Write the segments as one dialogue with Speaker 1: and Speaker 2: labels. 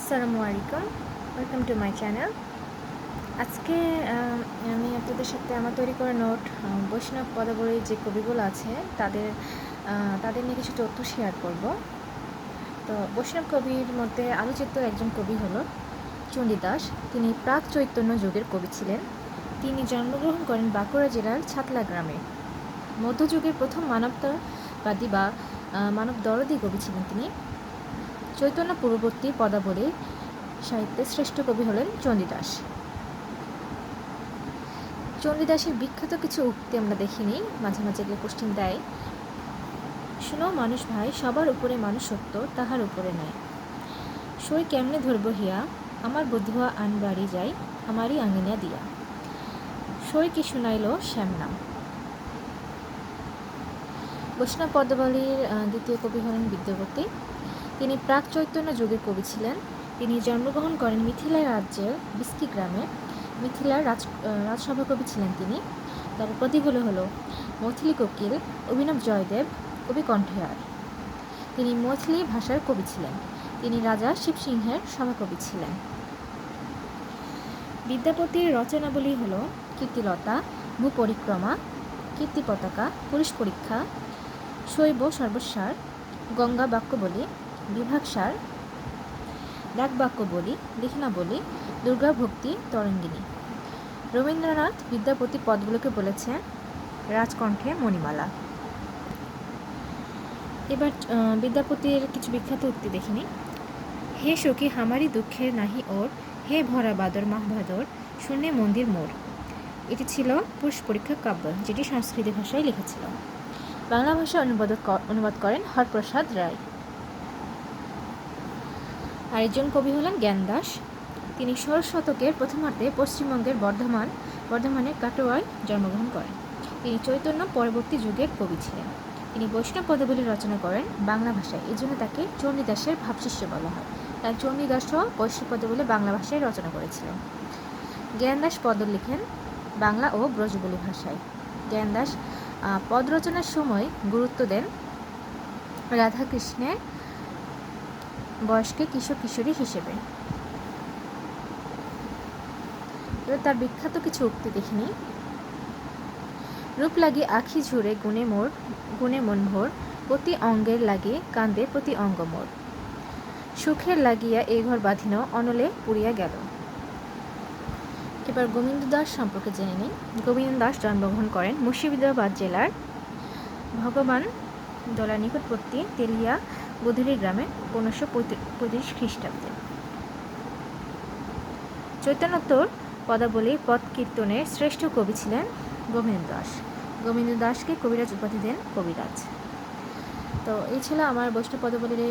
Speaker 1: আসসালামু আলাইকুম। Welcome to my channel আজকে আমি আপনাদের সাথে আমার তৈরি করা নোট বৈষ্ণব পদাবলীর যে কবিগুলো আছে, তাদের তাদের নিয়ে কিছু তথ্য শেয়ার করব। তো বৈষ্ণব কবির মধ্যে আলোচিত একজন কবি হলো চণ্ডীদাস। তিনি প্রাক চৈতন্য যুগের কবি ছিলেন। তিনি জন্মগ্রহণ করেন বাঁকুড়া জেলার ছাতলা গ্রামে। মধ্যযুগের প্রথম মানবতাবাদী বা মানব দরদি কবি ছিলেন তিনি। চৈতন্য পূর্ববর্তী পদাবলী সাহিত্যের শ্রেষ্ঠ কবি হলেন চণ্ডীদাস চণ্ডীদাসের বিখ্যাত কিছু উক্তি আমরা দেখিনি, মাঝে মাঝে গিয়ে কোশ্চিন দেয়। শুনো মানুষ ভাই, সবার উপরে মানুষ সত্য, তাহার উপরে নাই সই কেমনে ধরব হিয়া? আমার বধুয়া আন বাড়ি যাই আমারই আঙিনা দিয়া। সই কি শুনাইল শ্যামনাম বৈষ্ণব পদ্মাবলীর দ্বিতীয় কবি হলেন বিদ্যাপতি তিনি প্রাক চৈতন্য যুগের কবি ছিলেন। তিনি জন্মগ্রহণ করেন মিথিলা রাজ্যের বিস্কি গ্রামে। মিথিলার রাজ আহ, রাজসভা কবি ছিলেন তিনি। তার উপাধিগুলো হলো মৈথিলি কোকিল অভিনব জয়দেব কবি কণ্ঠেয়ার তিনি মৈথিলি ভাষার কবি ছিলেন। তিনি রাজা শিবসিংহের সভাকবি ছিলেন। বিদ্যাপতির রচনাবলী হল কীর্তিলতা ভূপরিক্রমা কীর্তি পতাকা পুরুষ পরীক্ষা শৈব সর্বস্বার গঙ্গা বাক্য বলি বিভাগসার ডাক বাক্য বলি, লিখনা বলি, দুর্গা ভক্তি, তরঙ্গিনী। রবীন্দ্রনাথ বিদ্যাপতি পদগুলোকে বলেছেন, রাজকণ্ঠে মণিমালা। এবার বিদ্যাপতির কিছু বিখ্যাত উক্তি দেখিনি হে সখী, হামারি দুঃখের নাহি ওর, হে ভরা বাদর, মাহ ভাদর, শূন্যে মন্দির মোর। এটি ছিল পুরুষ পরীক্ষা কাব্য, যেটি সংস্কৃত ভাষায় লিখেছিল। বাংলা ভাষায় অনুবাদ অনুবাদ করেন হরপ্রসাদ রায়। আরেকজন কবি হলেন জ্ঞানদাস তিনি ষোড়শ শতকের প্রথমার্ধে পশ্চিমবঙ্গের বর্ধমান, বর্ধমানের কাটোয়ায় জন্মগ্রহণ করেন। তিনি চৈতন্য পরবর্তী যুগের কবি ছিলেন। তিনি বৈষ্ণব পদাবলী রচনা করেন বাংলা ভাষায়। এই জন্য তাকে চণ্ডীদাসের ভাবশিষ্য বলা হয়। তাই চণ্ডীদাসও বৈষ্ণব পদাবলী বাংলা ভাষায় রচনা করেছিলেন। জ্ঞানদাস পদ লিখেন বাংলা ও ব্রজবুলি ভাষায়। জ্ঞানদাস পদ রচনার সময় গুরুত্ব দেন রাধাকৃষ্ণের বয়স্কে কিশোর কিশোরী হিসেবে। তার বিখ্যাত কিছু উক্তি দেখিনি রূপ লাগে আখি ঝুরে গুণে মোর, গুণে মন ভোর, প্রতি অঙ্গের লাগে কান্দে প্রতি অঙ্গ মোর। সুখের লাগিয়া এ ঘর বাঁধিন, অনলে পুড়িয়া গেল। এবার গোবিন্দ দাস সম্পর্কে জেনে নিই। গোবিন্দ দাস জন্মগ্রহণ করেন মুর্শিদাবাদ জেলার ভগবান দোলা নিকটবর্তী তেলিয়া বুধুরি গ্রামে পনেরোশো পঁয়ত্রিশ খ্রিস্টাব্দে। চৈতন্যোত্তর পদাবলী পদ কীর্তনের শ্রেষ্ঠ কবি ছিলেন গোবিন্দ দাস। গোবিন্দ দাসকে কবিরাজ উপাধি দেন কবিরাজ। তো এই ছিল আমার বৈষ্ণব পদাবলীর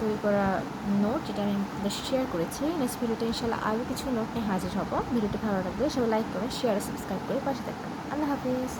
Speaker 1: তৈরি করা নোট, যেটা আমি শেয়ার করেছি। নেক্সট ভিডিওতে ইনশাল্লাহ আরও কিছু নোট নিয়ে হাজির হব। ভিডিওটি ভালো লাগলে সবাই লাইক করে শেয়ার সাবস্ক্রাইব করে পাশে থাকবেন। আল্লাহ হাফিজ।